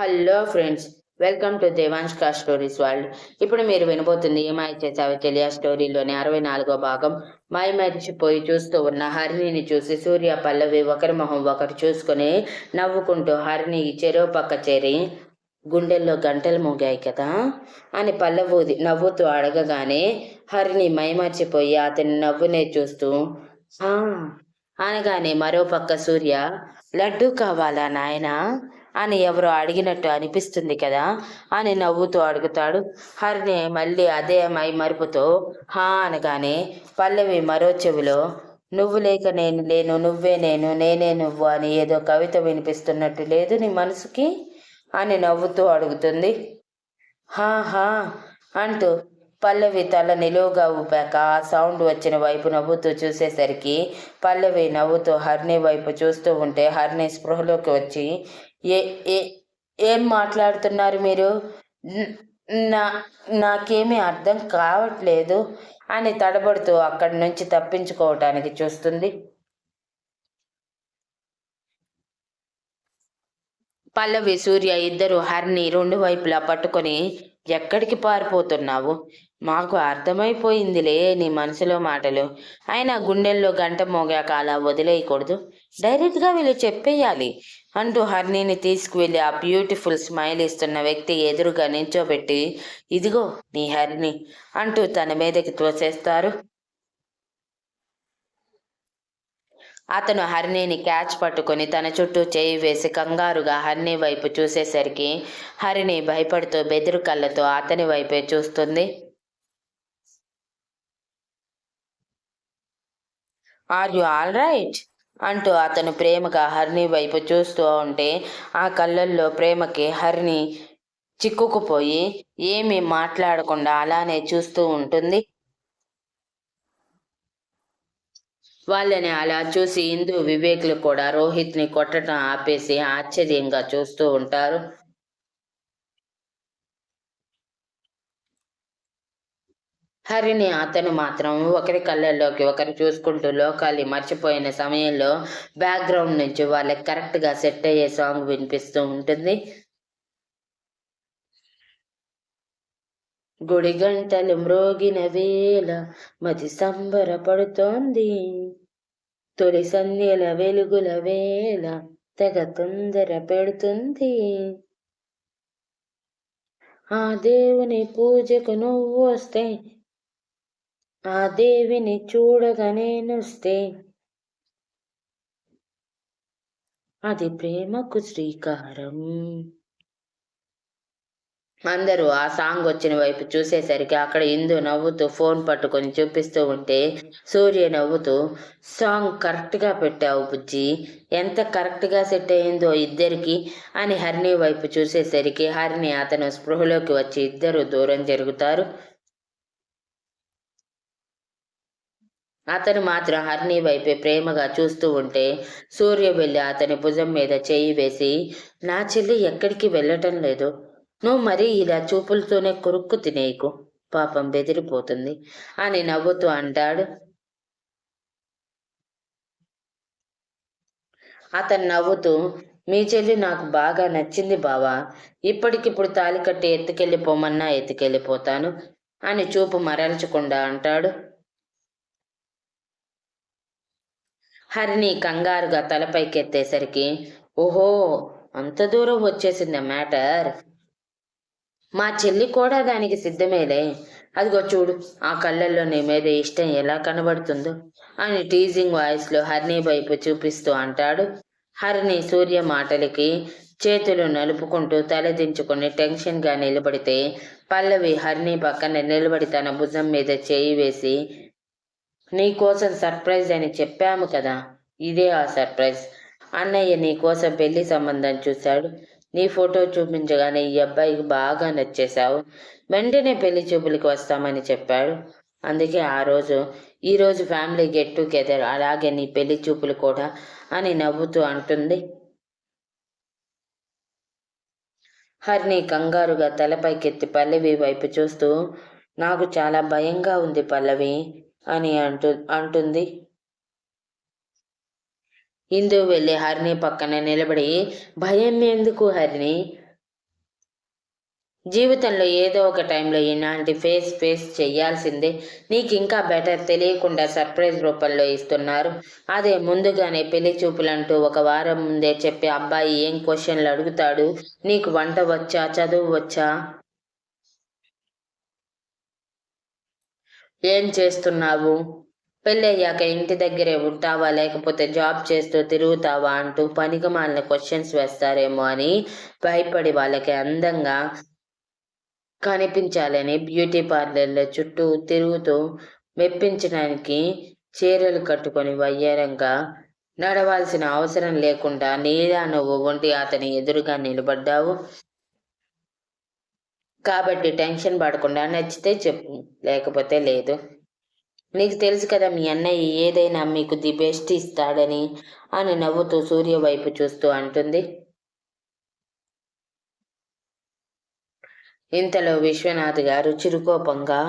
Hello friends welcome to Devansh కా stories world ఇప్పుడు మీరు వినబోతుంది ఏమాయి చేసావో తెలియ స్టోరీలోని అరవై నాలుగో భాగం. మై మరిచిపోయి చూస్తూ ఉన్న హరిణిని చూసి సూర్య పల్లవి ఒకరి మొహం ఒకరు చూసుకొని నవ్వుకుంటూ హరిణి చెరువు పక్క చేరి గుండెల్లో గంటలు మోగాయి కదా అని పల్లవుది నవ్వుతూ అడగగానే హరిణి మైమర్చిపోయి అతని నవ్వునే చూస్తూ అనగానే మరో పక్క సూర్య లడ్డు కావాలా నాయనా? అని ఎవరో అడిగినట్టు అనిపిస్తుంది కదా అని నవ్వుతూ అడుగుతాడు. హరిని మళ్ళీ అదే మై మరుపుతో హా అనగానే పల్లవి మరో చెవిలో నువ్వు లేక నేను లేను నువ్వే నేను నేనే నువ్వు అని ఏదో కవిత వినిపిస్తున్నట్టు లేదు నీ మనసుకి అని నవ్వుతూ అడుగుతుంది. హా హా అంటూ పల్లవి తల నిలువుగా ఊపాక ఆ సౌండ్ వచ్చిన వైపు నవ్వుతూ చూసేసరికి పల్లవి నవ్వుతూ హర్ని వైపు చూస్తూ ఉంటే హర్ని స్పృహలోకి వచ్చి ఏ ఏ ఏం మాట్లాడుతున్నారు మీరు? నా నాకేమీ అర్థం కావట్లేదు అని తడబడుతూ అక్కడి నుంచి తప్పించుకోవటానికి చూస్తుంది. పల్లవి సూర్య ఇద్దరు హరిని రెండు వైపులా పట్టుకొని ఎక్కడికి పారిపోతున్నావు? మాకు అర్థమైపోయిందిలే నీ మనసులో మాటలు. అయినా గుండెల్లో గంట మోగాక అలా వదిలేయకూడదు. డైరెక్ట్గా వీళ్ళు చెప్పేయాలి. అంటూ హర్నీని తీసుకువెళ్ళి ఆ బ్యూటిఫుల్ స్మైల్ ఇస్తున్న వ్యక్తి ఎదురుగా నించోబెట్టి ఇదిగో నీ హరిణి అంటూ తన మీదకి తోసేస్తారు. అతను హరిణిని క్యాచ్ పట్టుకొని తన చుట్టూ చేయి వేసి కంగారుగా హరిణి వైపు చూసేసరికి హరిణి భయపడుతూ బెదురు కళ్ళతో అతని వైపే చూస్తుంది. Are you all right? అంటూ అతను ప్రేమగా హరిణి వైపు చూస్తూ ఉంటే ఆ కళ్ళల్లో ప్రేమకి హరిణి చిక్కుకుపోయి ఏమీ మాట్లాడకుండా అలానే చూస్తూ ఉంటుంది. వాళ్ళని అలా చూసి ఇందు వివేకులు కూడా రోహిత్ని కొట్టడం ఆపేసి ఆశ్చర్యంగా చూస్తూ ఉంటారు. హరిని అతను మాత్రం ఒకరి కళ్ళల్లోకి ఒకరు చూసుకుంటూ లోకాలి మర్చిపోయిన సమయంలో బ్యాక్గ్రౌండ్ నుంచి వాళ్ళకి కరెక్ట్గా సెట్ అయ్యే సాంగ్ వినిపిస్తూ ఉంటుంది. గుడి గంటలు మ్రోగిన వేళ మతి సంబరపడుతోంది. తొలి సంధ్యల వెలుగుల వేళ తెగ తొందర పెడుతుంది. ఆ దేవుని పూజకు నువ్వు వస్తే ఆ దేవిని చూడగా నొస్తే అది ప్రేమకు శ్రీకారం. అందరూ ఆ సాంగ్ వచ్చిన వైపు చూసేసరికి అక్కడ ఇందు నవ్వుతూ ఫోన్ పట్టుకొని చూపిస్తూ ఉంటే సూర్య నవ్వుతూ సాంగ్ కరెక్ట్గా పెట్టావు బుజ్జి. ఎంత కరెక్ట్గా సెట్ అయిందో ఇద్దరికి అని హరిణి వైపు చూసేసరికి హరిణి అతను స్పృహలోకి వచ్చి ఇద్దరు దూరం జరుగుతారు. అతను మాత్రం హరిణి వైపే ప్రేమగా చూస్తూ ఉంటే సూర్య వెళ్ళి అతని భుజం మీద చేయి వేసి నా చెల్లి ఎక్కడికి వెళ్ళటం లేదు. నువ్వు మరీ ఇలా చూపులతోనే కొరుక్కు తినేయకు. పాపం బెదిరిపోతుంది అని నవ్వుతూ అంటాడు. అతను నవ్వుతూ మీ చెల్లి నాకు బాగా నచ్చింది బావా. ఇప్పటికిప్పుడు తాలి కట్టి ఎత్తుకెళ్ళిపోమన్నా ఎత్తుకెళ్ళిపోతాను అని చూపు మరల్చకుండా అంటాడు. హరిని కంగారుగా తలపైకెత్తేసరికి ఓహో అంత దూరం వచ్చేసింది మ్యాటర్. మా చెల్లి కూడా దానికి సిద్ధమేలే. అదిగో చూడు ఆ కళ్ళల్లో నీ మీద ఇష్టం ఎలా కనబడుతుందో అని టీజింగ్ వాయిస్లో హరిణి వైపు చూపిస్తూ అంటాడు. హరిణి సూర్య మాటలకి చేతులు నలుపుకుంటూ తలదించుకొని టెన్షన్గా నిలబడితే పల్లవి హరిణి పక్కన నిలబడి తన భుజం మీద చేయి వేసి నీకోసం సర్ప్రైజ్ అని చెప్పాము కదా ఇదే ఆ సర్ప్రైజ్. అన్నయ్య నీ కోసం పెళ్ళి సంబంధం చూశాడు. నీ ఫోటో చూపించగానే ఈ అబ్బాయికి బాగా నచ్చేశావు. వెంటనే పెళ్ళి చూపులకి వస్తామని చెప్పాడు. అందుకే ఆ రోజు ఈరోజు ఫ్యామిలీ గెట్ టుగెదర్ అలాగే నీ పెళ్ళి చూపులు కూడా అని నవ్వుతూ అంటుంది. హరిని కంగారుగా తలపైకెత్తి పల్లవి వైపు చూస్తూ నాకు చాలా భయంగా ఉంది పల్లవి. అని అంటు అంటుంది. ఇందు వెళ్ళి హరిని పక్కన నిలబడి భయం ఎందుకు హరిని? జీవితంలో ఏదో ఒక టైంలో ఇలాంటి ఫేస్ ఫేస్ చేయాల్సిందే. నీకు ఇంకా బెటర్ తెలియకుండా సర్ప్రైజ్ రూపంలో ఇస్తున్నారు. అదే ముందుగానే పెళ్ళి చూపులంటూ ఒక వారం ముందే చెప్పి అబ్బాయి ఏం క్వశ్చన్లు అడుగుతాడు? నీకు వంట వచ్చా? చదువు వచ్చా? ఏం చేస్తున్నావు? పెళ్ళయ్యాక ఇంటి దగ్గరే ఉంటావా? లేకపోతే జాబ్ చేస్తూ తిరుగుతావా? అంటూ పనికిమాలిన క్వశ్చన్స్ వేస్తారేమో అని భయపడి వాళ్ళకి అందంగా కనిపించాలని బ్యూటీ పార్లర్ల చుట్టూ తిరుగుతూ మెప్పించడానికి చీరలు కట్టుకొని వయ్యారంగా. నడవాల్సిన అవసరం లేకుండా నీలా నువ్వు ఒంటి అతని ఎదురుగా నిలబడ్డావు. కాబట్టి టెన్షన్ పడకుండా నచ్చితే చెప్పు లేకపోతే లేదు. నీకు తెలుసు కదా మీ అన్నయ్య ఏదైనా మీకు ది బెస్ట్ ఇస్తాడని అని నవ్వుతూ సూర్య వైపు చూస్తూ అంటుంది. ఇంతలో విశ్వనాథ్ గారు చిరుకోపంగా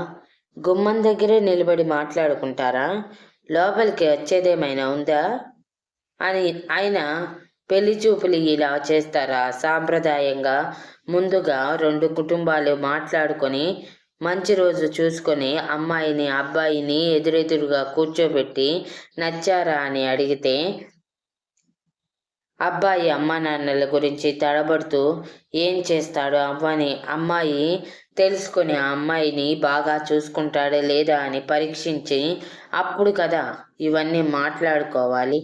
గుమ్మం దగ్గరే నిలబడి మాట్లాడుకుంటారా? లోపలికి వచ్చేదేమైనా ఉందా? అని ఆయన పెళ్ళి చూపులు ఇలా చేస్తారా సాంప్రదాయంగా ముందుగా రెండు కుటుంబాలు మాట్లాడుకొని మంచి రోజు చూసుకొని అమ్మాయిని అబ్బాయిని ఎదురెదురుగా కూర్చోబెట్టి నచ్చారా అని అడిగితే అబ్బాయి అమ్మా నాన్నల గురించి తడబడుతూ ఏం చేస్తాడు అవ్వని అమ్మాయి తెలుసుకుని ఆ అమ్మాయిని బాగా చూసుకుంటాడా లేదా అని పరీక్షించి అప్పుడు కదా ఇవన్నీ మాట్లాడుకోవాలి.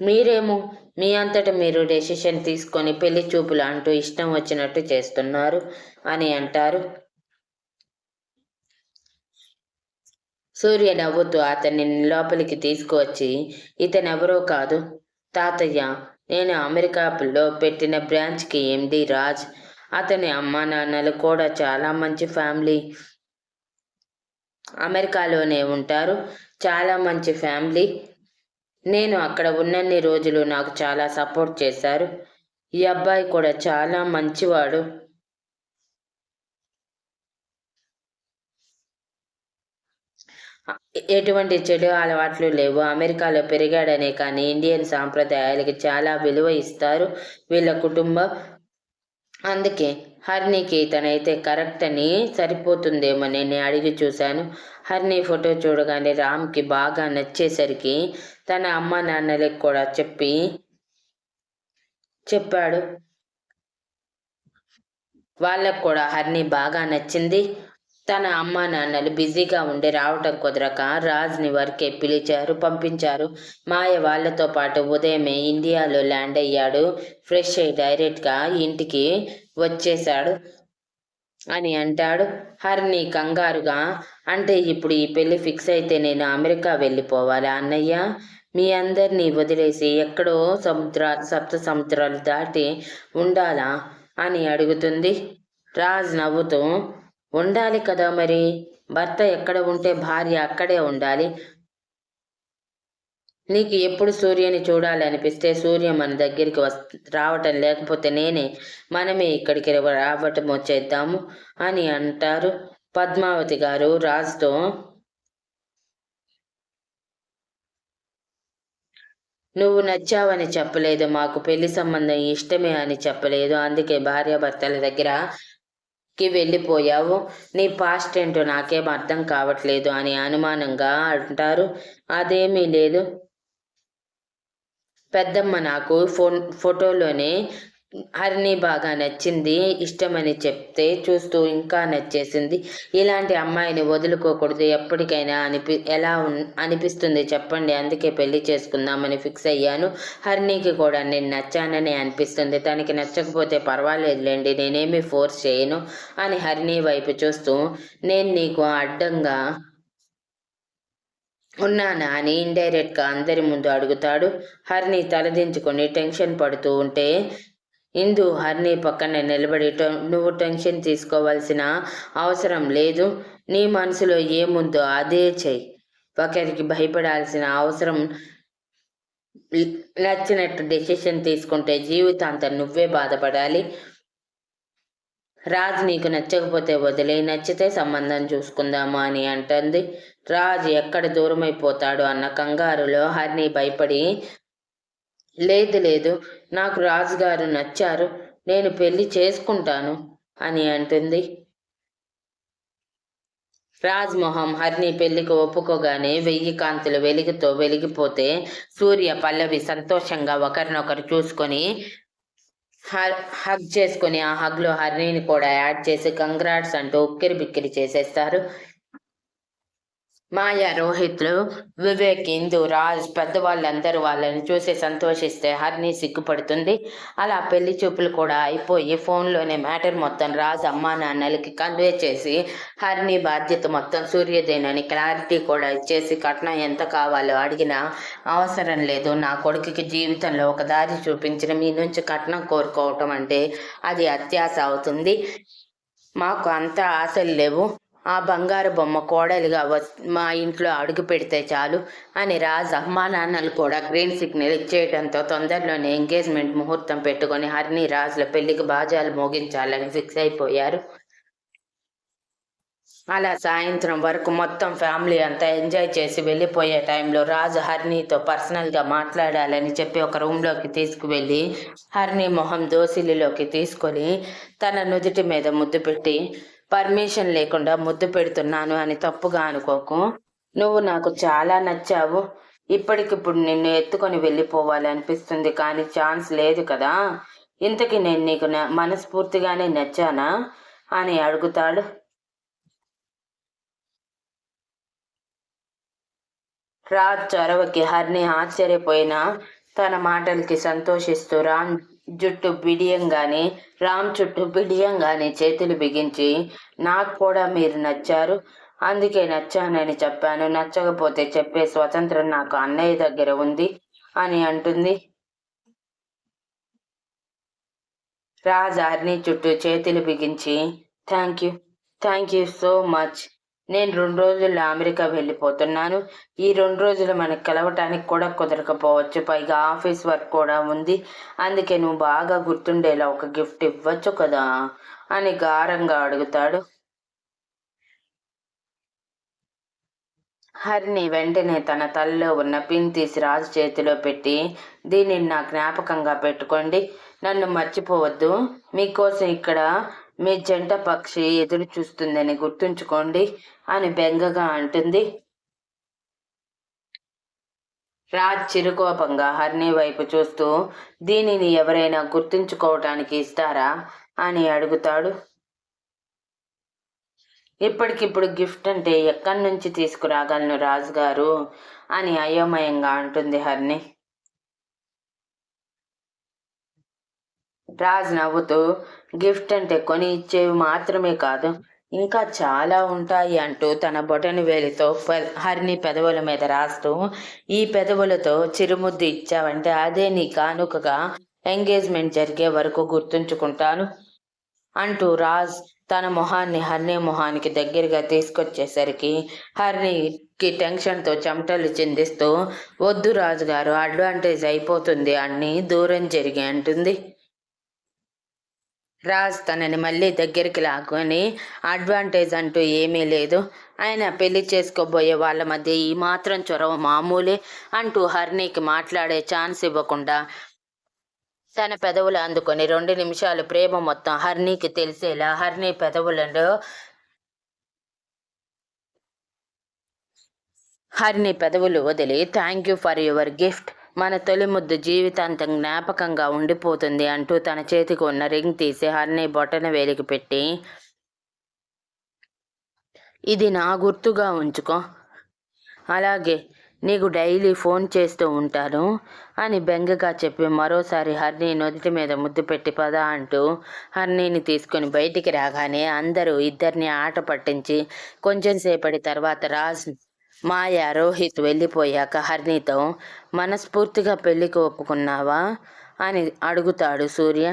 మీరేమో మీ అంతట మీరు డెసిషన్ తీసుకొని పెళ్ళి చూపులు అంటూ ఇష్టం వచ్చినట్టు చేస్తున్నారు అని అంటారు. సూర్య నవ్వుతూ అతన్ని లోపలికి తీసుకువచ్చి ఇతనెవరో కాదు. తాతయ్య నేను అమెరికాలో పెట్టిన బ్రాంచ్కి ఎండి రాజ్. అతని అమ్మా నాన్నలు కూడా చాలా మంచి ఫ్యామిలీ. అమెరికాలోనే ఉంటారు. చాలా మంచి ఫ్యామిలీ. నేను అక్కడ ఉన్నన్ని రోజులు నాకు చాలా సపోర్ట్ చేశారు. ఈ అబ్బాయి కూడా చాలా మంచివాడు. ఎటువంటి చెడు అలవాట్లు లేవు. అమెరికాలో పెరిగాడనే కానీ ఇండియన్ సాంప్రదాయాలకి చాలా విలువ ఇస్తారు వీళ్ళ కుటుంబం. అందుకే హర్నీకి తనైతే కరెక్ట్ అని సరిపోతుందేమో నేను అడిగి చూశాను. హర్నీ ఫోటో చూడగానే రామ్కి బాగా నచ్చేసరికి తన అమ్మ నాన్నలకి కూడా చెప్పి చెప్పాడు. వాళ్ళకు కూడా హర్ని బాగా నచ్చింది. తన అమ్మ నాన్నలు బిజీగా ఉండి రావటం కుదరక రాజ్ని వర్కే పిలిచారు పంపించారు. మాయ వాళ్ళతో పాటు ఉదయమే ఇండియాలో ల్యాండ్ అయ్యాడు. ఫ్రెష్ అయ్యి డైరెక్ట్గా ఇంటికి వచ్చేశాడు. అని అంటాడు. హరిని కంగారుగా అంటే ఇప్పుడు ఈ పెళ్ళి ఫిక్స్ అయితే నేను అమెరికా వెళ్ళిపోవాలా అన్నయ్య? మీ అందరినీ వదిలేసి ఎక్కడో సముద్ర సప్త సముద్రాలు దాటి ఉండాలా? అని అడుగుతుంది. రాజ్ నవ్వుతూ ఉండాలి కదా మరి? భర్త ఎక్కడ ఉంటే భార్య అక్కడే ఉండాలి. నీకు ఎప్పుడు సూర్యుని చూడాలనిపిస్తే సూర్య మన దగ్గరికి వస్ రావటం లేకపోతే నేనే మనమే ఇక్కడికి రావటం వచ్చేద్దాము అని అంటారు పద్మావతి గారు రాజుతో. నువ్వు నచ్చావని చెప్పలేదు మాకు పెళ్ళి సంబంధం ఇష్టమే అని చెప్పలేదు అందుకే భార్యాభర్తల దగ్గర కి వెళ్ళిపోయావు. నీ పాస్ట్ ఏంటో నాకేం అర్థం కావట్లేదు అని అనుమానంగా అంటారు. అదేమీ లేదు. పెద్దమ్మ నాకు ఫోన్ ఫోటోలోనే హరిని బాగా నచ్చింది ఇష్టమని చెప్తే చూస్తూ ఇంకా నచ్చేసింది. ఇలాంటి అమ్మాయిని వదులుకోకూడదు ఎప్పటికైనా అనిపి ఎలా అనిపిస్తుంది చెప్పండి అందుకే పెళ్ళి చేసుకుందామని ఫిక్స్ అయ్యాను. హరినికి కూడా నేను నచ్చానని అనిపిస్తుంది. తనకి నచ్చకపోతే పర్వాలేదులేండి నేనేమి ఫోర్స్ చేయను అని హరిని వైపు చూస్తూ నేను నీకు అడ్డంగా ఉన్నానా? అని ఇండైరెక్ట్గా అందరి ముందు అడుగుతాడు. హరిని తలదించుకొని టెన్షన్ పడుతూ ఉంటే ఇందు హరిని పక్కన నిలబడి నువ్వు టెన్షన్ తీసుకోవాల్సిన అవసరం లేదు. నీ మనసులో ఏముందో అదే చెయ్యి. ఒకరికి భయపడాల్సిన అవసరం నచ్చినట్టు డెసిషన్ తీసుకుంటే జీవితాంతం నువ్వే బాధపడాలి. రాజ్ నీకు నచ్చకపోతే వదిలే నచ్చితే సంబంధం చూసుకుందామా అని అంటుంది. రాజ్ ఎక్కడ దూరమైపోతాడు అన్న కంగారులో హరిని భయపడి లేదు లేదు నాకు రాజుగారు నచ్చారు నేను పెళ్ళి చేసుకుంటాను అని అంటుంది. రాజ్మోహం హరిని పెళ్ళికి ఒప్పుకోగానే వెయ్యి కాంతులు వెలుగుతో వెలిగిపోతే సూర్య పల్లవి సంతోషంగా ఒకరినొకరు చూసుకొని హగ్ చేసుకుని ఆ హగ్లో హరిని కూడా యాడ్ చేసి కంగ్రాట్స్ అంటూ ఉక్కిరి బిక్కిరి చేసేస్తారు. మాయ రోహిత్లు వివేక్ ఇందు రాజ్ పెద్దవాళ్ళందరూ వాళ్ళని చూసి సంతోషిస్తే హర్ని సిగ్గుపడుతుంది. అలా పెళ్ళి చూపులు కూడా అయిపోయి ఫోన్లోనే మ్యాటర్ మొత్తం రాజ్ అమ్మా నాన్నలకి కన్వే చేసి హర్ని బాధ్యత మొత్తం సూర్యదేనని క్లారిటీ కూడా ఇచ్చేసి కట్నం ఎంత కావాలో అడిగినా అవసరం లేదు. నా కొడుకుకి జీవితంలో ఒక దారి చూపించిన మీ నుంచి కట్నం కోరుకోవటం అంటే అది అత్యాశ అవుతుంది. మాకు అంత ఆశలు లేవు. ఆ బంగారు బొమ్మ కోడలిగా మా ఇంట్లో అడుగు పెడితే చాలు అని రాజ్ అమ్మా నాన్నలు కూడా గ్రీన్ సిగ్నల్ ఇచ్చేయడంతో తొందరలోనే ఎంగేజ్మెంట్ ముహూర్తం పెట్టుకొని హరిని రాజుల పెళ్ళికి బాజాలు మోగించాలని ఫిక్స్ అయిపోయారు. అలా సాయంత్రం వరకు మొత్తం ఫ్యామిలీ అంతా ఎంజాయ్ చేసి వెళ్ళిపోయే టైంలో రాజు హర్నీతో పర్సనల్గా మాట్లాడాలని చెప్పి ఒక రూమ్లోకి తీసుకువెళ్ళి హర్ని మొహం దోసిలిలోకి తీసుకొని తన నుదుటి మీద ముద్దు పెట్టి పర్మిషన్ లేకుండా ముద్దు పెడుతున్నాను అని తప్పుగా అనుకోకు. నువ్వు నాకు చాలా నచ్చావు. ఇప్పటికిప్పుడు నిన్ను ఎత్తుకొని వెళ్ళిపోవాలనిపిస్తుంది కానీ ఛాన్స్ లేదు కదా. ఇంతకీ నేను నీకు మనస్ఫూర్తిగానే నచ్చానా? అని అడుగుతాడు. రాజ్ చొరవకి హర్ని ఆశ్చర్యపోయినా తన మాటలకి సంతోషిస్తూ రామ్ జుట్టు బిడియంగానే రామ్ చుట్టూ బిడియంగానే చేతులు బిగించి నాకు కూడా మీరు నచ్చారు. అందుకే నచ్చానని చెప్పాను. నచ్చకపోతే చెప్పే స్వతంత్రం నాకు అన్నయ్య దగ్గర ఉంది అని అంటుంది. రాజ్ చుట్టూ చేతులు బిగించి thank you. Thank you so much. నేను రెండు రోజుల్లో అమెరికా వెళ్ళిపోతున్నాను. ఈ రెండు రోజులు మనకు కలవటానికి కూడా కుదరకపోవచ్చు. పైగా ఆఫీస్ వర్క్ కూడా ఉంది. అందుకే నువ్వు బాగా గుర్తుండేలా ఒక గిఫ్ట్ ఇవ్వచ్చు కదా? అని గారంగా అడుగుతాడు. హరిని వెంటనే తన తలలో ఉన్న పిన్ తీసి రాజు చేతిలో పెట్టి దీనిని నా జ్ఞాపకంగా పెట్టుకోండి. నన్ను మర్చిపోవద్దు. మీకోసం ఇక్కడ మీ జంట పక్షి ఎదురు చూస్తుందని గుర్తుంచుకోండి అని బెంగగా అంటుంది. రాజ్ చిరుకోపంగా హర్ని వైపు చూస్తూ దీనిని ఎవరైనా గుర్తుంచుకోవటానికి ఇస్తారా అని అడుగుతాడు. ఇప్పటికిప్పుడు గిఫ్ట్ అంటే ఎక్కడి నుంచి తీసుకురాగలను రాజుగారు అని అయోమయంగా అంటుంది హర్ని రాజ్ నవ్వుతూ గిఫ్ట్ అంటే కొని ఇచ్చేవి మాత్రమే కాదు ఇంకా చాలా ఉంటాయి అంటూ తన బొటని వేలితో హరిని పెదవుల మీద రాస్తూ ఈ పెదవులతో చిరుముద్దు ఇచ్చావంటే అదే నీ కానుకగా ఎంగేజ్మెంట్ జరిగే వరకు గుర్తుంచుకుంటాను అంటూ రాజ్ తన మొహాన్ని హర్ని మొహానికి దగ్గరగా తీసుకొచ్చేసరికి హర్నికి టెన్షన్తో చెమటలు చిందిస్తూ వద్దు రాజుగారు అడ్వాంటేజ్ అయిపోతుంది అని దూరం జరిగి అంటుంది. రాజ్ తనని మళ్ళీ దగ్గరికి లాక్కొని అడ్వాంటేజ్ అంటూ ఏమీ లేదు. ఆయన పెళ్ళి చేసుకోబోయే వాళ్ళ మధ్య ఈ మాత్రం చొరవ మామూలే అంటూ హర్నీకి మాట్లాడే ఛాన్స్ ఇవ్వకుండా తన పెదవులు అందుకొని రెండు నిమిషాలు ప్రేమ మొత్తం హర్నీకి తెలిసేలా హర్నీ పెదవులను హర్ని పెదవులు వదిలి thank you for your gift మన తొలి ముద్దు జీవితాంతం జ్ఞాపకంగా ఉండిపోతుంది అంటూ తన చేతికి ఉన్న రింగ్ తీసి హర్ని బొటన వేలికి పెట్టి ఇది నా గుర్తుగా ఉంచుకో. అలాగే నీకు డైలీ ఫోన్ చేస్తూ ఉంటాను అని బెంగగా చెప్పి మరోసారి హర్ని నొదిటి మీద ముద్దు పెట్టి పదా అంటూ హర్నీని తీసుకుని బయటికి రాగానే అందరూ ఇద్దరిని ఆట పట్టించి కొంచెం సేపటి తర్వాత రాజ్ మాయ రోహిత్ వెళ్ళిపోయాక హర్నీతో మనస్ఫూర్తిగా పెళ్ళికి ఒప్పుకున్నావా అని అడుగుతాడు సూర్య.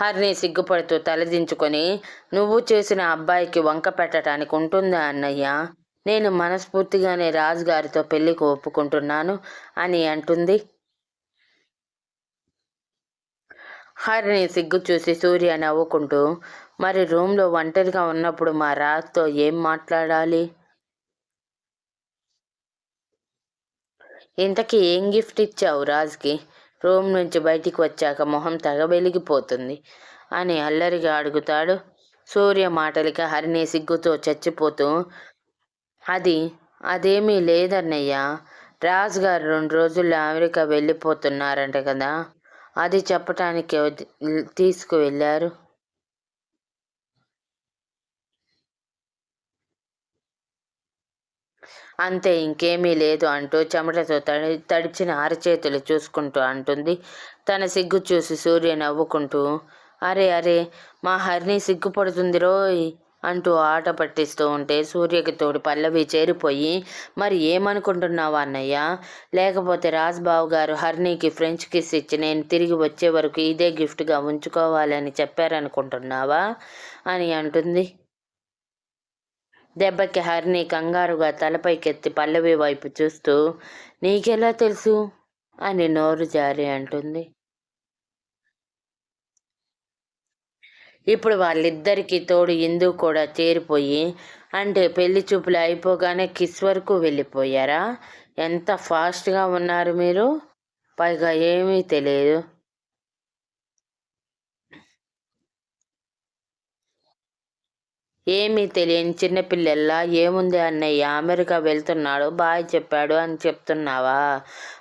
హర్ని సిగ్గుపడుతూ తలదించుకొని నువ్వు చేసిన అబ్బాయికి వంక పెట్టడానికి ఉంటుందా అన్నయ్య? నేను మనస్ఫూర్తిగానే రాజుగారితో పెళ్ళికి ఒప్పుకుంటున్నాను అని అంటుంది. హరిని సిగ్గు చూసి సూర్య నవ్వుకుంటూ మరి రూమ్లో ఒంటరిగా ఉన్నప్పుడు మా రాత్తో ఏం మాట్లాడాలి? ఇంతకీ ఏం గిఫ్ట్ ఇచ్చావు రాజ్కి? రూమ్ నుంచి బయటికి వచ్చాక మొహం తెగ వెలిగిపోతుంది అని అల్లరిగా అడుగుతాడు. సూర్య మాటలకి హరిణి సిగ్గుతో చచ్చిపోతూ అది అదేమీ లేదన్నయ్య రాజు గారు రెండు రోజుల్లో అమెరికా వెళ్ళిపోతున్నారంట కదా అది చెప్పటానికి తీసుకువెళ్ళారు. అంతే ఇంకేమీ లేదు అంటూ చెమటతో తడి తడిచిన అరచేతులు చూసుకుంటూ అంటుంది. తన సిగ్గు చూసి సూర్య నవ్వుకుంటూ అరే అరే మా హరిని సిగ్గుపడుతుంది రోయ్ అంటూ ఆట పట్టిస్తూ ఉంటే సూర్యకి తోడు పల్లవి చేరిపోయి మరి ఏమనుకుంటున్నావా అన్నయ్య? లేకపోతే రాజ్బాబు గారు హర్నీకి ఫ్రెంచ్ కిస్ ఇచ్చి నేను తిరిగి వచ్చే వరకు ఇదే గిఫ్ట్గా ఉంచుకోవాలని చెప్పారనుకుంటున్నావా? అని అంటుంది. దెబ్బకి హరిని కంగారుగా తలపైకెత్తి పల్లవి వైపు చూస్తూ నీకెలా తెలుసు? అని నోరు జారి అంటుంది. ఇప్పుడు వాళ్ళిద్దరికీ తోడు ఇందు కూడా చేరిపోయి అంటే పెళ్ళి చూపులు అయిపోగానే కిస్ వరకు వెళ్ళిపోయారా? ఎంత ఫాస్ట్గా ఉన్నారు మీరు? పైగా ఏమీ తెలియదు. ఏమీ తెలియని చిన్నపిల్లల్లా ఏముంది అన్నయ్య అమెరికా వెళ్తున్నాడు బాయ్ చెప్పాడు అని చెప్తున్నావా?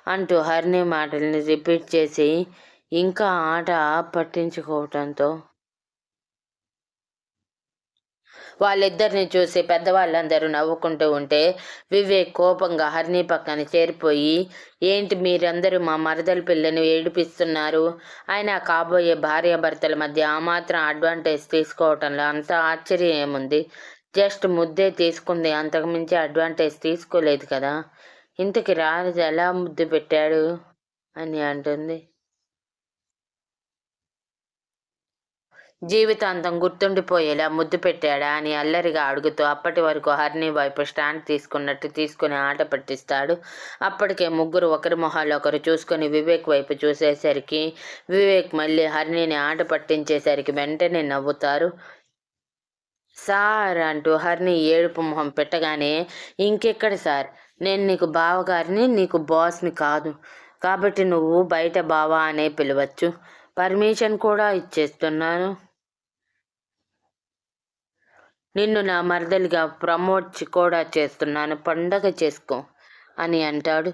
అంటూ హరిణి మాటల్ని రిపీట్ చేసి ఇంకా ఆట పట్టించుకోవటంతో వాళ్ళిద్దరిని చూసి పెద్దవాళ్ళందరూ నవ్వుకుంటూ ఉంటే వివేక్ కోపంగా హర్ని పక్కన చేరిపోయి ఏంటి మీరందరూ మా మరదల పిల్లని ఏడిపిస్తున్నారు? ఆయన కాబోయే భార్యాభర్తల మధ్య ఆ మాత్రం అడ్వాంటేజ్ తీసుకోవటంలో అంత ఆశ్చర్యం ఏముంది జస్ట్ ముద్దే తీసుకుంది అంతకుమించి అడ్వాంటేజ్ తీసుకోలేదు కదా? ఇంతకి రాజు ఎలా ముద్దు పెట్టాడు? అని అంటుంది. జీవితాంతం గుర్తుండిపోయేలా ముద్దు పెట్టాడా అని అల్లరిగా అడుగుతూ అప్పటి వరకు హర్ని వైపు స్టాండ్ తీసుకున్నట్టు తీసుకుని ఆట పట్టిస్తాడు. అప్పటికే ముగ్గురు ఒకరి మొహాలు ఒకరు చూసుకొని వివేక్ వైపు చూసేసరికి వివేక్ మళ్ళీ హర్నిని ఆట పట్టించేసరికి వెంటనే నవ్వుతారు. సార్ అంటూ హర్ని ఏడుపు మొహం పెట్టగానే ఇంకెక్కడ సార్? నేను నీకు బావగారిని నీకు బాస్ని కాదు. కాబట్టి నువ్వు బయట బావా అనే పిలవచ్చు. పర్మిషన్ కూడా ఇచ్చేస్తున్నాను. నిన్ను నా మరదలిగా ప్రమోట్ కూడా చేస్తున్నాను పండగ చేసుకో అని అంటాడు.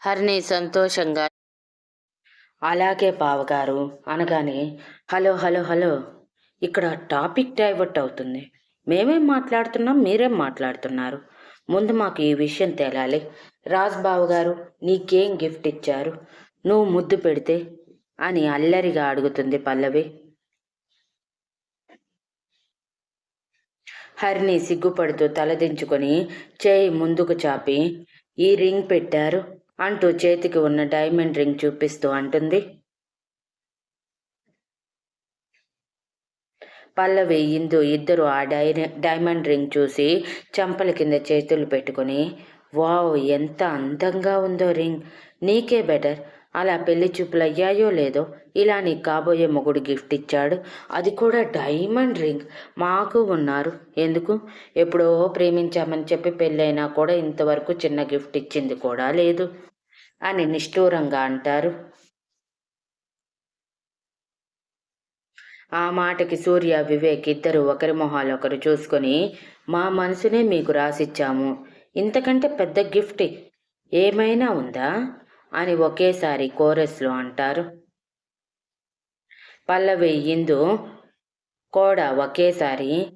హరిని సంతోషంగా అలాగే బావగారు అనగానే హలో హలో హలో ఇక్కడ టాపిక్ డైవర్ట్ అవుతుంది. మేమేం మాట్లాడుతున్నాం మీరేం మాట్లాడుతున్నారు? ముందు మాకు ఈ విషయం తేలాలి. రాజ్ బావ గారు నీకేం గిఫ్ట్ ఇచ్చారు? నువ్వు ముద్దు పెడితే? అని అల్లరిగా అడుగుతుంది పల్లవి. హరిని సిగ్గుపడుతూ తలదించుకొని చేయి ముందుకు చాపి ఈ రింగ్ పెట్టారు అంటూ చేతికి ఉన్న డైమండ్ రింగ్ చూపిస్తూ అంటుంది. పల్లవి ఇందు ఇద్దరు ఆ డై డైమండ్ రింగ్ చూసి చంపల కింద చేతులు పెట్టుకొని వావ్ ఎంత అందంగా ఉందో రింగ్! నీకే బెటర్! అలా పెళ్ళి చూపులు అయ్యాయో లేదో ఇలా నీ కాబోయే మొగుడు గిఫ్ట్ ఇచ్చాడు. అది కూడా డైమండ్ రింగ్. మాకు ఉన్నారు. ఎందుకు? ఎప్పుడో ప్రేమించామని చెప్పి పెళ్ళైనా కూడా ఇంతవరకు చిన్న గిఫ్ట్ ఇచ్చింది కూడా లేదు అని నిష్ఠూరంగా అంటారు. ఆ మాటకి సూర్య వివేక్ ఇద్దరు ఒకరి మొహాలు ఒకరు చూసుకొని మా మనసునే మీకు రాసిచ్చాము. ఇంతకంటే పెద్ద గిఫ్ట్. ఏమైనా ఉందా? అని ఒకేసారి కోరస్లో అంటారు. పల్లవి ఇందు కూడా ఒకేసారి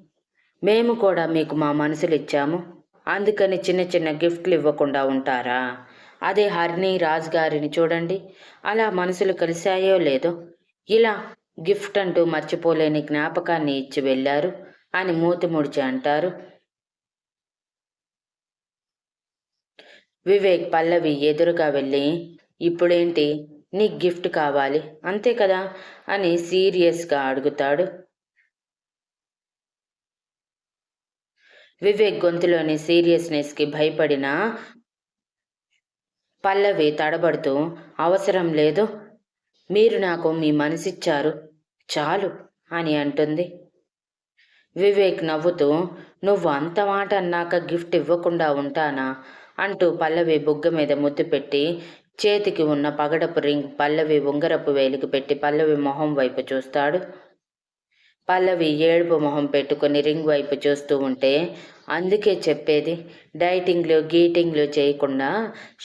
మేము కూడా మీకు మా మనసులు ఇచ్చాము. అందుకని చిన్న చిన్న గిఫ్ట్లు ఇవ్వకుండా ఉంటారా? అదే హరిణి రాజు గారిని చూడండి. అలా మనసులు కలిశాయో లేదో? ఇలా గిఫ్ట్ అంటూ మర్చిపోలేని జ్ఞాపకాన్ని ఇచ్చి వెళ్ళారు అని మూతి ముడిచి అంటారు. వివేక్ పల్లవి ఎదురుగా వెళ్ళి ఇప్పుడేంటి? నీకు గిఫ్ట్ కావాలి. అంతే కదా? అని సీరియస్గా అడుగుతాడు. వివేక్ గొంతులోని సీరియస్నెస్కి భయపడిన పల్లవి తడబడుతూ అవసరం లేదు. మీరు నాకు మీ మనసిచ్చారు. చాలు అని అంటుంది. వివేక్ నవ్వుతూ నువ్వు అంత మాట అన్నాక గిఫ్ట్ ఇవ్వకుండా ఉంటానా? అంటూ పల్లవి బుగ్గ మీద ముద్దు పెట్టి చేతికి ఉన్న పగడపు రింగ్ పల్లవి ఉంగరపు వేలికి పెట్టి పల్లవి మొహం వైపు చూస్తాడు. పల్లవి ఏడుపు మొహం పెట్టుకుని రింగ్ వైపు చూస్తూ ఉంటే అందుకే చెప్పేది డైటింగ్లు గీటింగ్లు చేయకుండా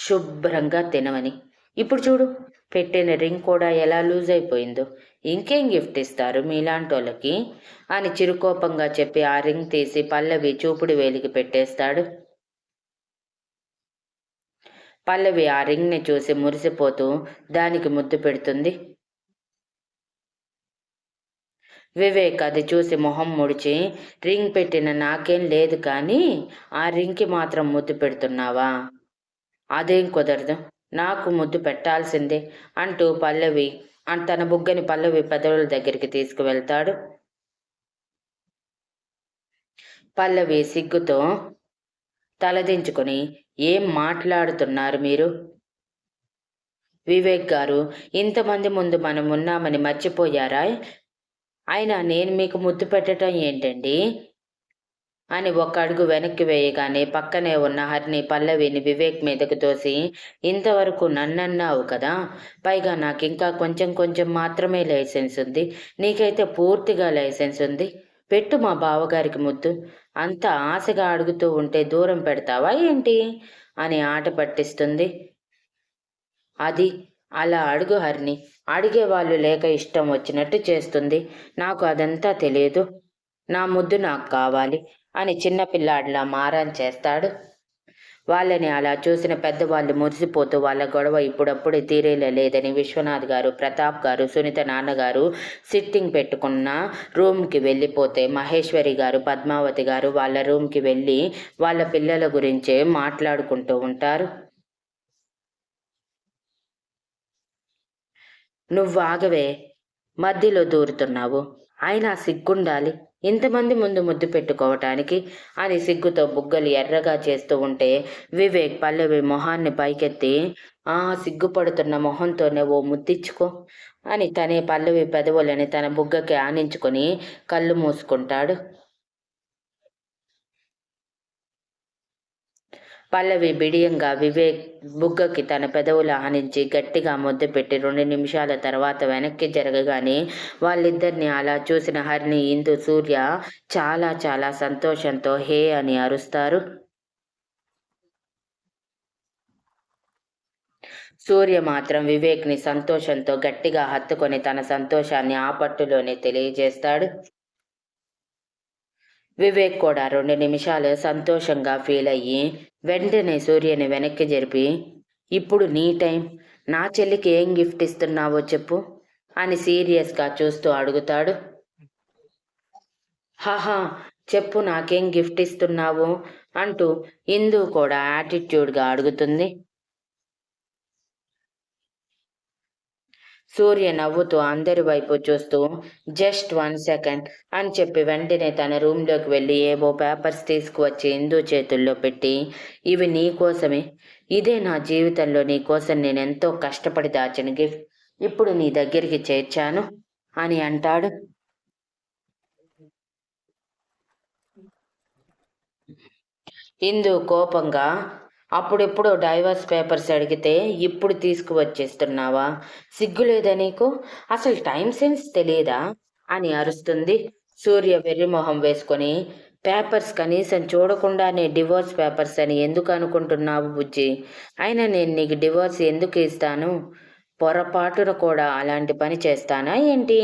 శుభ్రంగా తినవని ఇప్పుడు చూడు పెట్టిన రింగ్ కూడా ఎలా లూజ్ అయిపోయిందో. ఇంకేం గిఫ్ట్ ఇస్తారు మీలాంటి వాళ్ళకి అని చిరుకోపంగా చెప్పి ఆ రింగ్ తీసి పల్లవి చూపుడు వేలికి పెట్టేస్తాడు. పల్లవి ఆ రింగ్ని చూసి మురిసిపోతూ దానికి ముద్దు పెడుతుంది. వివేక్ అది చూసి మొహం ముడిచి రింగ్ పెట్టిన నాకేం లేదు కానీ ఆ రింగ్కి మాత్రం ముద్దు పెడుతున్నావా? అదేం కుదరదు. నాకు ముద్దు పెట్టాల్సిందే అంటూ పల్లవి తన బుగ్గని పల్లవి పెదవుల దగ్గరికి తీసుకువెళ్తాడు. పల్లవి సిగ్గుతో తలదించుకొని ఏం మాట్లాడుతున్నారు మీరు? వివేక్ గారు ఇంతమంది ముందు మనం ఉన్నామని మర్చిపోయారా? అయినా నేను మీకు ముద్దు పెట్టడం ఏంటండి? అని ఒక అడుగు వెనక్కి వేయగానే పక్కనే ఉన్న హరిని పల్లవిని వివేక్ మీదకు తోసి ఇంతవరకు నన్నన్నావు కదా? పైగా నాకు ఇంకా కొంచెం కొంచెం మాత్రమే లైసెన్స్ ఉంది. నీకైతే పూర్తిగా లైసెన్స్ ఉంది. పెట్టు మా బావగారికి ముద్దు. అంత ఆశగా అడుగుతూ ఉంటే దూరం పెడతావా ఏంటి? అని ఆట పట్టిస్తుంది. అది అలా అడుగు హరిని అడిగే వాళ్ళు లేక ఇష్టం వచ్చినట్టు చేస్తుంది. నాకు అదంతా తెలియదు. నా ముద్దు నాకు కావాలి అని చిన్నపిల్లాడిలా మారాన్ చేస్తాడు. వాళ్ళని అలా చూసిన పెద్దవాళ్ళు మురిసిపోతూ వాళ్ళ గొడవ ఇప్పుడప్పుడే తీరేలా లేదని విశ్వనాథ్ గారు ప్రతాప్ గారు సునీత నాన్నగారు సిట్టింగ్ పెట్టుకున్న రూమ్కి వెళ్ళిపోతే మహేశ్వరి గారు పద్మావతి గారు వాళ్ళ రూమ్కి వెళ్ళి వాళ్ళ పిల్లల గురించే మాట్లాడుకుంటూ ఉంటారు. నువ్వు ఆగవే మధ్యలో దూరుతున్నావు. అయినా సిగ్గుండాలి. ఇంతమంది ముందు ముద్దు పెట్టుకోవటానికి అని సిగ్గుతో బుగ్గలు ఎర్రగా చేస్తూ ఉంటే వివేక్ పల్లవి మొహాన్ని పైకెత్తి ఆ సిగ్గుపడుతున్న మొహంతోనే ఓ ముద్దిచ్చుకో అని తనే పల్లవి పెదవులని తన బుగ్గకి ఆనించుకొని కళ్ళు మూసుకుంటాడు. పల్లవి బిడియంగా వివేక్ బుగ్గకి తన పెదవులు ఆనించి గట్టిగా ముద్దు పెట్టి రెండు నిమిషాల తర్వాత వెనక్కి జరగగానే వాళ్ళిద్దరిని అలా చూసిన హరిని ఇందు సూర్య చాలా చాలా సంతోషంతో హే అని అరుస్తారు. సూర్య మాత్రం వివేక్ని సంతోషంతో గట్టిగా హత్తుకొని తన సంతోషాన్ని ఆ పట్టులోనే తెలియజేస్తాడు. వివేక్ కూడా రెండు నిమిషాలు సంతోషంగా ఫీల్ అయ్యి వెంటనే సూర్యని వెనక్కి జరిపి ఇప్పుడు నీ టైం. నా చెల్లికి ఏం గిఫ్ట్ ఇస్తున్నావో చెప్పు అని సీరియస్గా చూస్తూ అడుగుతాడు. హాహా చెప్పు నాకేం గిఫ్ట్ ఇస్తున్నావు అంటూ ఇందు కూడా యాటిట్యూడ్గా అడుగుతుంది. సూర్య నవ్వుతూ అందరి వైపు చూస్తూ జస్ట్ వన్ సెకండ్ అని చెప్పి వెంటనే తన రూమ్లోకి వెళ్ళి ఏవో పేపర్స్ తీసుకువచ్చి ఇందు చేతుల్లో పెట్టి ఇవి నీ కోసమే. ఇదే నా జీవితంలో నీ కోసం నేను ఎంతో కష్టపడి దాచిన గిఫ్ట్. ఇప్పుడు నీ దగ్గరికి చేర్చాను అని అంటాడు. ఇందు కోపంగా అప్పుడెప్పుడు డైవర్స్ పేపర్స్ అడిగితే ఇప్పుడు తీసుకువచ్చేస్తున్నావా? సిగ్గు లేదా నీకు? అసలు టైం సెన్స్ తెలియదా? అని అరుస్తుంది. సూర్య వెర్రిమొహం వేసుకొని పేపర్స్ కనీసం చూడకుండానే డివోర్స్ పేపర్స్ అని ఎందుకు అనుకుంటున్నావు బుజ్జి? అయినా నేను నీకు డివోర్స్ ఎందుకు ఇస్తాను? పొరపాటున కూడా అలాంటి పని చేస్తానా ఏంటి?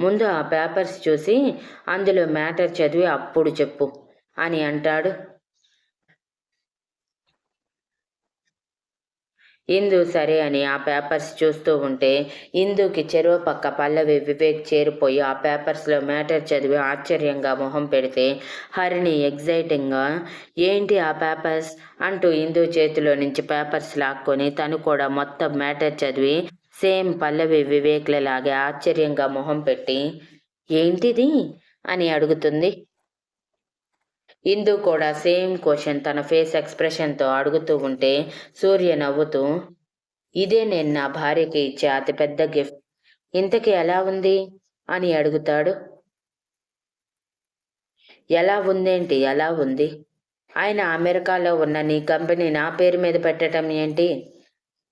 ముందు ఆ పేపర్స్ చూసి అందులో మ్యాటర్ చదివి అప్పుడు చెప్పు అని అంటాడు. ఇందు సరే అని ఆ పేపర్స్ చూస్తూ ఉంటే ఇందుకి చెరువు పక్క పల్లవి వివేక్ చేరిపోయి ఆ పేపర్స్లో మ్యాటర్ చదివి ఆశ్చర్యంగా మొహం పెడితే హరిణి ఎగ్జైటింగ్గా ఏంటి ఆ పేపర్స్? అంటూ ఇందు చేతిలో నుంచి పేపర్స్ లాక్కొని తను కూడా మొత్తం మ్యాటర్ చదివి సేమ్ పల్లవి వివేక్లలాగే ఆశ్చర్యంగా మొహం పెట్టి ఏంటిది? అని అడుగుతుంది. ఇందు కూడా సేమ్ క్వశ్చన్ తన ఫేస్ ఎక్స్ప్రెషన్తో అడుగుతూ ఉంటే సూర్య నవ్వుతూ ఇదే నేను నా భార్యకి ఇచ్చే అతిపెద్ద గిఫ్ట్. ఇంతకి ఎలా ఉంది? అని అడుగుతాడు. ఎలా ఉందేంటి? ఎలా ఉంది? ఆయన అమెరికాలో ఉన్న నీ కంపెనీ నా పేరు మీద పెట్టడం ఏంటి?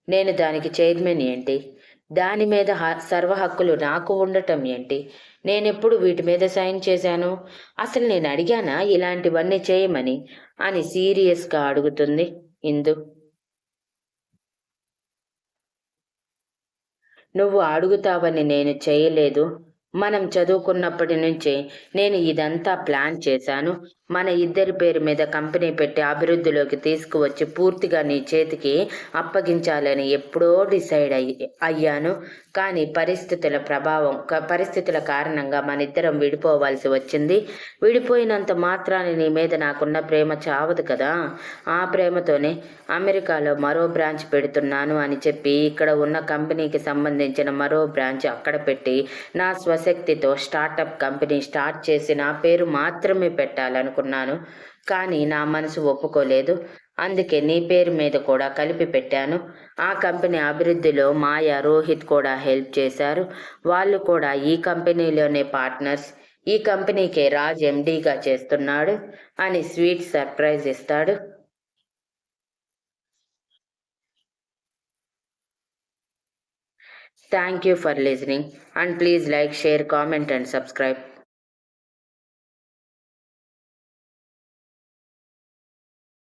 నేను దానికి చైర్మన్ ఏంటి? దాని మీద హ- సర్వ హక్కులు నాకు ఉండటం ఏంటి? నేనెప్పుడు వీటి మీద సైన్ చేశాను? అసలు నేను అడిగానా ఇలాంటివన్నీ చేయమని? అని సీరియస్గా అడుగుతుంది ఇందు. నువ్వు అడుగుతావని నేను చేయలేదు. మనం చదువుకున్నప్పటి నుంచి నేను ఇదంతా ప్లాన్ చేశాను. మన ఇద్దరి పేరు మీద కంపెనీ పెట్టి అభివృద్ధిలోకి తీసుకువచ్చి పూర్తిగా నీ చేతికి అప్పగించాలని ఎప్పుడో డిసైడ్ అయ్యి అయ్యాను. కానీ పరిస్థితుల ప్రభావం పరిస్థితుల కారణంగా మన ఇద్దరం విడిపోవాల్సి వచ్చింది. విడిపోయినంత మాత్రాన్ని నీ మీద నాకున్న ప్రేమ చావదు కదా. ఆ ప్రేమతోనే అమెరికాలో మరో బ్రాంచ్ పెడుతున్నాను అని చెప్పి ఇక్కడ ఉన్న కంపెనీకి సంబంధించిన మరో బ్రాంచ్ అక్కడ పెట్టి నా స్వశక్తితో స్టార్టప్ కంపెనీ స్టార్ట్ చేసి నా పేరు మాత్రమే అనుకున్నాను. కానీ నా మనసు ఒప్పుకోలేదు. అందుకే నీ పేరు మీద కూడా కలిపి పెట్టాను. ఆ కంపెనీ అభివృద్ధిలో మాయా రోహిత్ కూడా హెల్ప్ చేశారు. వాళ్ళు కూడా ఈ కంపెనీలోనే పార్ట్నర్స్. ఈ కంపెనీకే రాజ్ ఎండీగా చేస్తున్నాడు అని స్వీట్ సర్ప్రైజ్ ఇస్తాడు. Thank you for listening and please like share comment and subscribe.